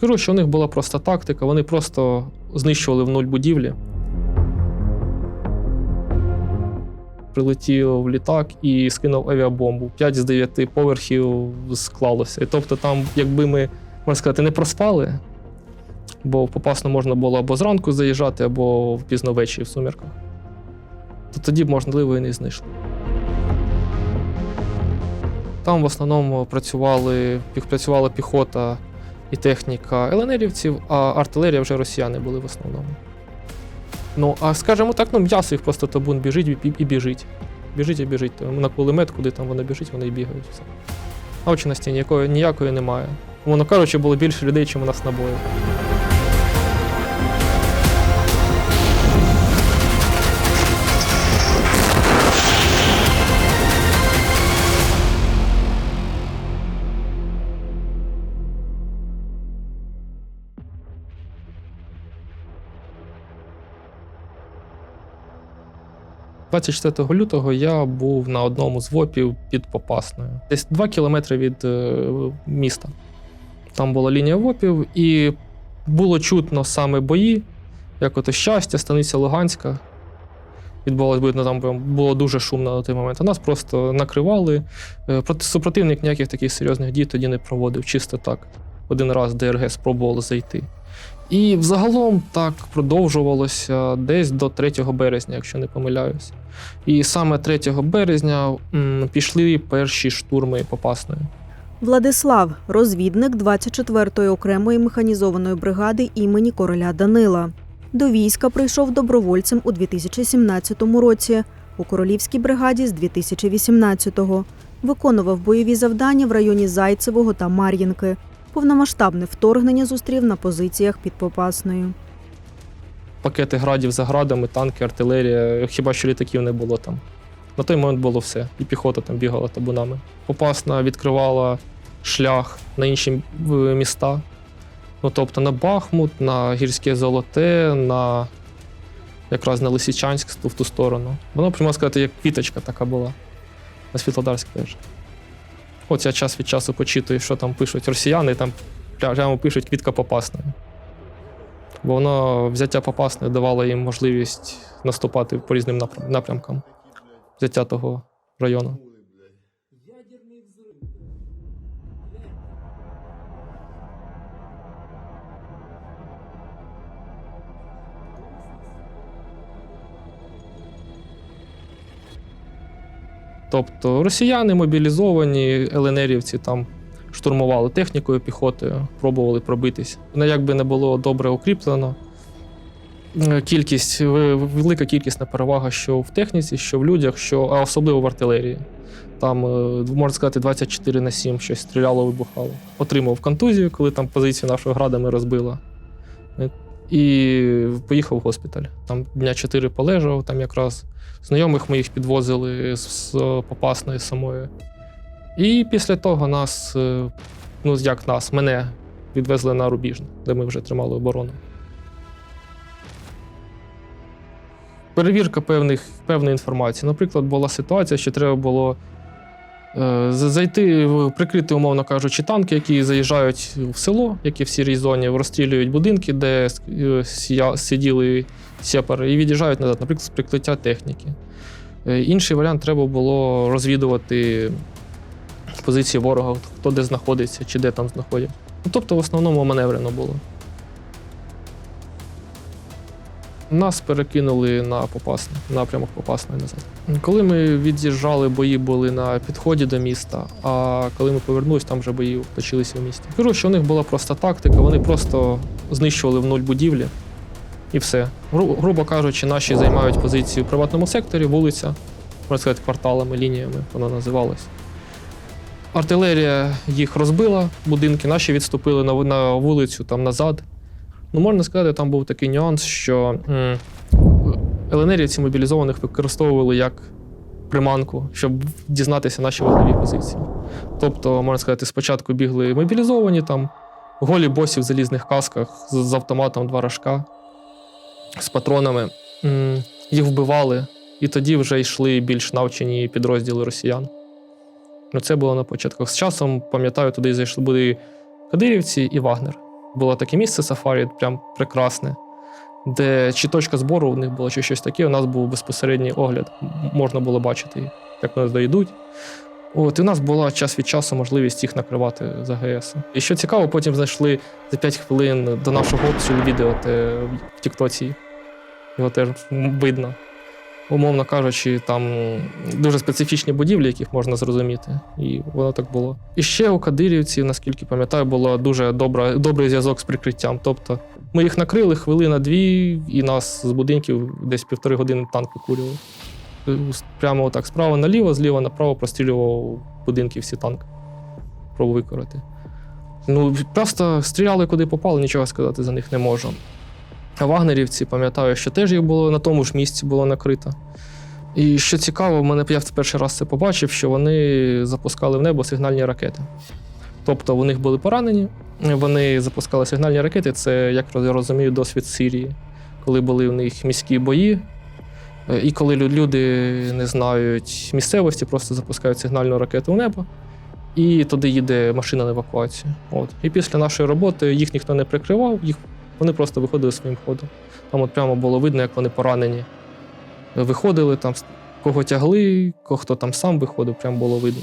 Коротше, у них була просто тактика, вони просто знищували в нуль будівлі. Прилетів літак і скинув авіабомбу. П'ять з дев'яти поверхів склалося. І тобто, там, якби ми, можна сказати, не проспали, бо в Попасну можна було або зранку заїжджати, або пізно ввечері в сумірках, то тоді б, можливо, і не знайшли. Там в основному працювали, працювала піхота і техніка ЛНРівців, а артилерія вже росіяни були в основному. Ну, а скажімо так, ну м'ясо їх просто табун біжить і, і біжить. Біжить і біжить. На кулемет, куди там вона біжить, вони і бігають. Все. А очності ніякої, ніякої немає. Воно, кажучи, було більше людей, ніж у нас набоїв. – 24 лютого я був на одному з ВОПів під Попасною. Десь 2 кілометри від е, міста. Там була лінія ВОПів, і було чутно саме бої, як ото щастя, станиця Луганська. Відбувалось видно, там було дуже шумно на той момент. А нас просто накривали. Е, Проти супротивник ніяких таких серйозних дій тоді не проводив, чисто так. Один раз ДРГ спробувало зайти. І взагалом так продовжувалося десь до 3 березня, якщо не помиляюсь. І саме 3 березня м, пішли перші штурми Попасної. Владислав, розвідник 24-ї окремої механізованої бригади імені короля Данила. До війська прийшов добровольцем у 2017 році, у королівській бригаді з 2018-го. Виконував бойові завдання в районі Зайцевого та Мар'їнки. Повномасштабне вторгнення зустрів на позиціях під Попасною. Пакети градів за градами, танки, артилерія, хіба що літаків не було там. На той момент було все. І піхота там бігала табунами. Попасна відкривала шлях на інші е, міста. Ну, тобто на Бахмут, на Гірське Золоте, на якраз на Лисичанськ в ту сторону. Воно, прямо сказати, як квіточка така була. На Світлодарськ теж. От я час від часу почитую, що там пишуть росіяни, там прямо пишуть квітка Попасної. Бо воно взяття Попасної давало їм можливість наступати по різним напрям- напрямкам взяття того району. Тобто росіяни мобілізовані, ЛНРівці там штурмували технікою, піхотою, пробували пробитись. Воно якби не було добре укріплено. Е, Кількість, велика кількісна перевага, що в техніці, що в людях, що, а особливо в артилерії. Там, е, можна сказати, 24 на 7 щось стріляло, вибухало. Отримав контузію, коли там позицію нашого градами розбила. І поїхав в госпіталь. Там дня 4 полежав, там якраз знайомих моїх підвозили з, Попасної самої. І після того нас, е, ну як нас, мене відвезли на Рубіжне, де ми вже тримали оборону. Перевірка певних, певної інформації. Наприклад, була ситуація, що треба було зайти, прикрити, умовно кажучи, танки, які заїжджають в село, які в сірій зоні, розстрілюють будинки, де е, сиділи сепари, і від'їжджають назад, наприклад, з прикриття техніки. Е, Інший варіант треба було розвідувати позиції ворога, хто де знаходиться чи де там знаходять. Ну, тобто, в основному маневрено було. Нас перекинули на Попасне, напрямок Попасної назад. Коли ми від'їжджали, бої були на підході до міста, а коли ми повернулись, там вже бої точилися в місті. Коротше, у них була просто тактика, вони просто знищували в нуль будівлі і все. Гру- грубо кажучи, наші займають позиції в приватному секторі, вулиця, можна сказати, кварталами, лініями воно називалось. Артилерія їх розбила, будинки наші відступили на вулицю там назад. Ну, можна сказати, там був такий нюанс, що ЛНРівці мобілізованих використовували як приманку, щоб дізнатися наші вогневі позиції. Тобто, можна сказати, спочатку бігли мобілізовані там, голі босі в залізних касках з, автоматом два рожка, з патронами. Їх вбивали, і тоді вже йшли більш навчені підрозділи росіян. Ну, це було на початку. З часом, пам'ятаю, туди зайшли були кадирівці і Вагнер. Було таке місце сафарі, прям прекрасне, де чи точка збору у них була, чи щось таке. У нас був безпосередній огляд. Можна було бачити, як вони доїдуть. От, і у нас була час від часу можливість їх накривати з АГС. І що цікаво, потім знайшли за 5 хвилин до нашого обстрілу відео те в Тіктоці. Його теж видно. Умовно кажучи, там дуже специфічні будівлі, яких можна зрозуміти. І воно так було. І ще у Кадирівці, наскільки пам'ятаю, було дуже добра, добрий зв'язок з прикриттям. Тобто ми їх накрили хвилина-дві, і нас з будинків десь півтори години танк викурював. Прямо отак справа наліво, зліва направо прострілював будинки всі танки. Пробував викорити. Ну, просто стріляли куди попало, нічого сказати за них не можу. Вагнерівці, пам'ятаю, що теж їх було на тому ж місці було накрито. І що цікаво, мене я в перший раз це побачив, що вони запускали в небо сигнальні ракети. Тобто у них були поранені, вони запускали сигнальні ракети. Це, як я розумію, досвід Сирії, коли були в них міські бої. І коли люди не знають місцевості, просто запускають сигнальну ракету в небо, і туди їде машина на евакуацію. От. І після нашої роботи їх ніхто не прикривав, їх вони просто виходили своїм ходом. Там от прямо було видно, як вони поранені. Виходили там, кого тягли, хто там сам виходив, прямо було видно.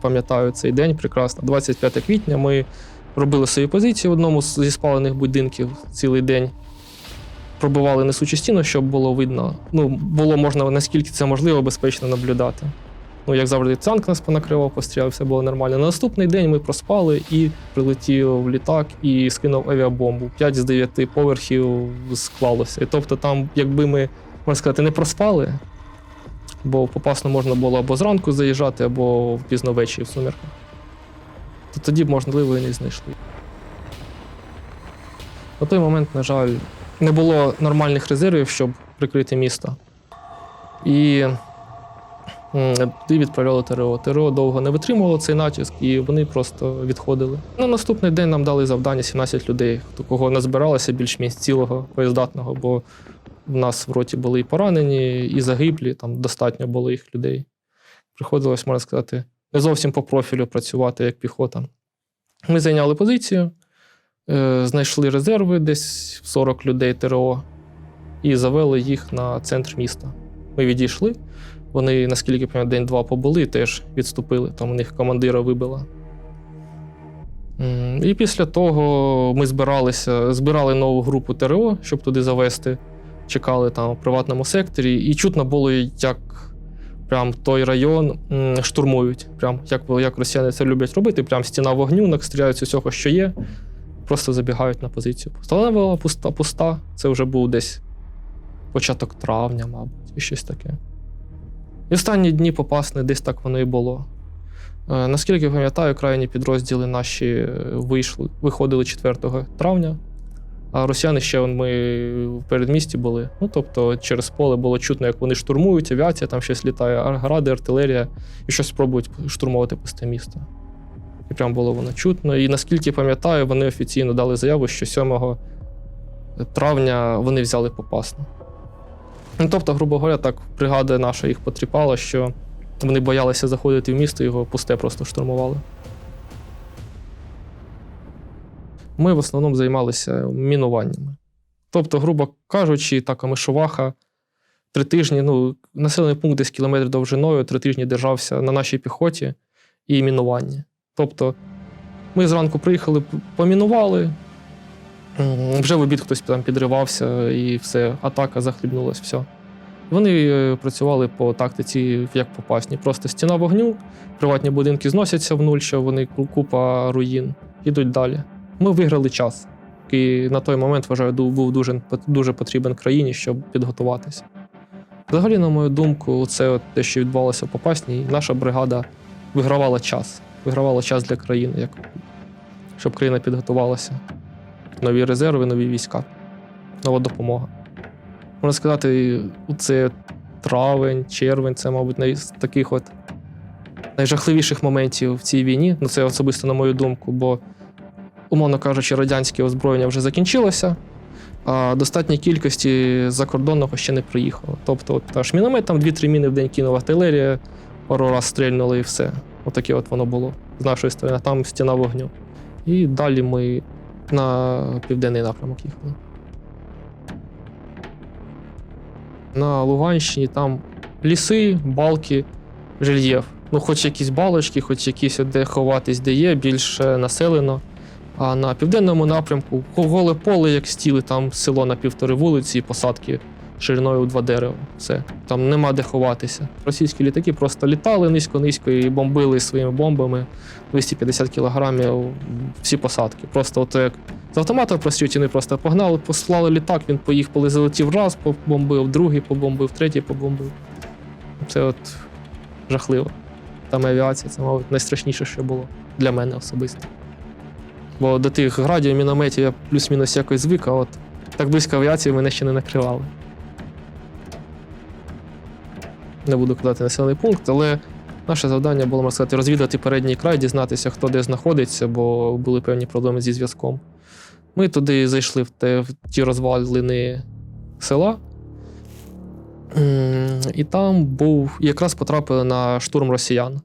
Пам'ятаю цей день прекрасно. 25 квітня ми робили свої позиції в одному зі спалених будинків цілий день. Пробивали несучу стіну, щоб було видно. Ну, було можна наскільки це можливо безпечно наблюдати. Ну, як завжди, танк нас понакривав, постріляв, все було нормально. На наступний день ми проспали і прилетів літак і скинув авіабомбу. П'ять з дев'яти поверхів склалося. І тобто, там, якби ми, можна сказати, не проспали, бо попасно можна було або зранку заїжджати, або пізно ввечері в сумірках, то тоді б, можливо, і не знайшли. На той момент, на жаль, не було нормальних резервів, щоб прикрити місто. І туди відправляли ТРО. ТРО довго не витримувало цей натиск, і вони просто відходили. На наступний день нам дали завдання 17 людей, хто кого назбиралося більш-менш цілого, боєздатного, бо в нас в роті були і поранені, і загиблі, там достатньо було їх людей. Приходилось, можна сказати, не зовсім по профілю працювати як піхота. Ми зайняли позицію, е, знайшли резерви десь 40 людей ТРО і завели їх на центр міста. Ми відійшли. Вони, наскільки пам'ятаю, день-два побули, теж відступили, там у них командира вибила. І після того ми збиралися, збирали нову групу ТРО, щоб туди завести. Чекали там в приватному секторі, і чутно було, як прям той район штурмують. Прям як, як росіяни це люблять робити, прям стіна вогню, стріляють з усього, що є, просто забігають на позицію. Столена була пуста, пуста. Це вже був десь початок травня, мабуть, і щось таке. І останні дні попасне десь так воно і було. Е, Наскільки пам'ятаю, крайні підрозділи наші е, вийшли, виходили 4 травня, а росіяни ще ми в передмісті були. Ну, тобто через поле було чутно, як вони штурмують, авіація, там щось літає, гради, артилерія, і щось спробують штурмувати пусте місто. І прям було воно чутно. І наскільки пам'ятаю, вони офіційно дали заяву, що 7 травня вони взяли попасну. Ну, тобто, грубо говоря, так бригада наша їх потріпала, що вони боялися заходити в місто, його пусте просто штурмували. Ми в основному займалися мінуваннями. Тобто, грубо кажучи, така мишуваха три тижні, ну, населений пункт десь кілометр довжиною, три тижні держався на нашій піхоті і мінуванні. Тобто, ми зранку приїхали, помінували, вже в обід хтось там підривався, і все, атака захлібнулась, все. Вони е, працювали по тактиці, як попасні. Просто стіна вогню, приватні будинки зносяться в нуль, що вони купа руїн, ідуть далі. Ми виграли час, який на той момент, вважаю, був дуже, дуже потрібен країні, щоб підготуватися. Взагалі, на мою думку, це от те, що відбувалося в Попасній, наша бригада вигравала час. Вигравала час для країни, як, щоб країна підготувалася. Нові резерви, нові війська, нова допомога. Можна сказати, це травень, червень це, мабуть, з таких от найжахливіших моментів в цій війні. Ну, це особисто на мою думку, бо, умовно кажучи, радянське озброєння вже закінчилося, а достатній кількості закордонного ще не приїхало. Тобто, от, аж міномет там 2-3 міни в день кинув артилерія, пару раз стрельнули і все. Отаке от воно було з нашої сторони, там стіна вогню. І далі ми на південний напрямок їхали. На Луганщині там ліси, балки, рельєф. Ну, хоч якісь балочки, хоч якісь де ховатись, де є, більш е, населено. А на південному напрямку голе поле, як стіли, там село на півтори вулиці посадки шириною у два дерева. Все. Там нема де ховатися. Російські літаки просто літали низько-низько і бомбили своїми бомбами 250 кілограмів всі посадки. Просто от як з автомата прострілюють, вони просто погнали, послали літак, він поїхав, залетів раз, побомбив, другий побомбив, третій побомбив. Це от жахливо. Там авіація, це, мабуть, найстрашніше, що було для мене особисто. Бо до тих градів, мінометів я плюс-мінус якось звик, а от так близько авіації мене ще не накривали. Не буду казати населений пункт, але наше завдання було, можна сказати, розвідати передній край, дізнатися, хто де знаходиться, бо були певні проблеми зі зв'язком. Ми туди зайшли в, те, в ті розвалини села. І там був, якраз потрапили на штурм росіян.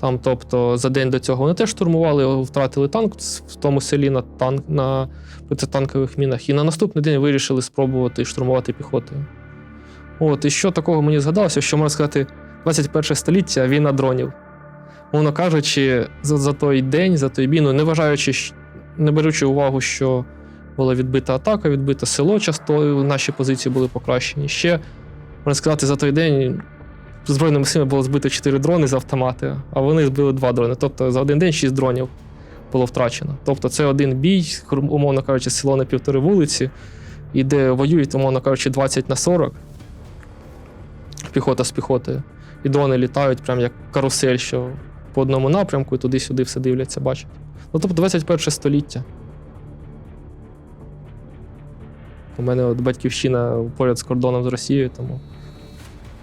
Там, тобто, за день до цього вони теж штурмували, втратили танк в тому селі на, танк, на протитанкових мінах. І на наступний день вирішили спробувати штурмувати піхотою. От, і що такого мені згадалося, що можна сказати, 21 століття війна дронів. Мовно кажучи, за, за той день, за той бій, ну, не вважаючи, не беручи увагу, що була відбита атака, відбите село, часто наші позиції були покращені. Ще, можна сказати, за той день Збройними силами було збито 4 дрони з автомати, а вони збили 2 дрони. Тобто за один день 6 дронів було втрачено. Тобто це один бій, умовно кажучи, село на півтори вулиці, і де воюють, умовно кажучи, 20 на 40 піхота з піхотою. І дрони літають, прям як карусель, що по одному напрямку і туди-сюди все дивляться, бачать. Ну, тобто 21 століття. У мене от батьківщина поряд з кордоном з Росією, тому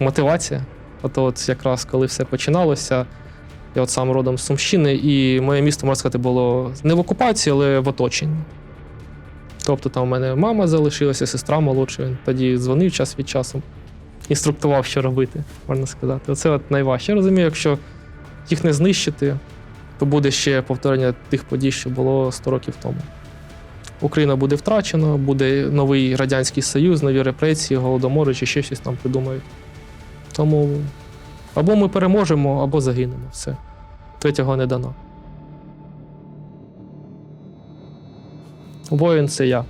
мотивація. Ото от якраз коли все починалося, я от сам родом з Сумщини, і моє місто, можна сказати, було не в окупації, але в оточенні. Тобто там у мене мама залишилася, сестра молодша, він тоді дзвонив час від часу, інструктував, що робити, можна сказати. Оце от найважче. Я розумію, якщо їх не знищити, то буде ще повторення тих подій, що було 100 років тому. Україна буде втрачена, буде новий Радянський Союз, нові репресії, голодомори чи ще щось там придумають. Тому або ми переможемо, або загинемо. Все. Третього не дано. Воїн це я.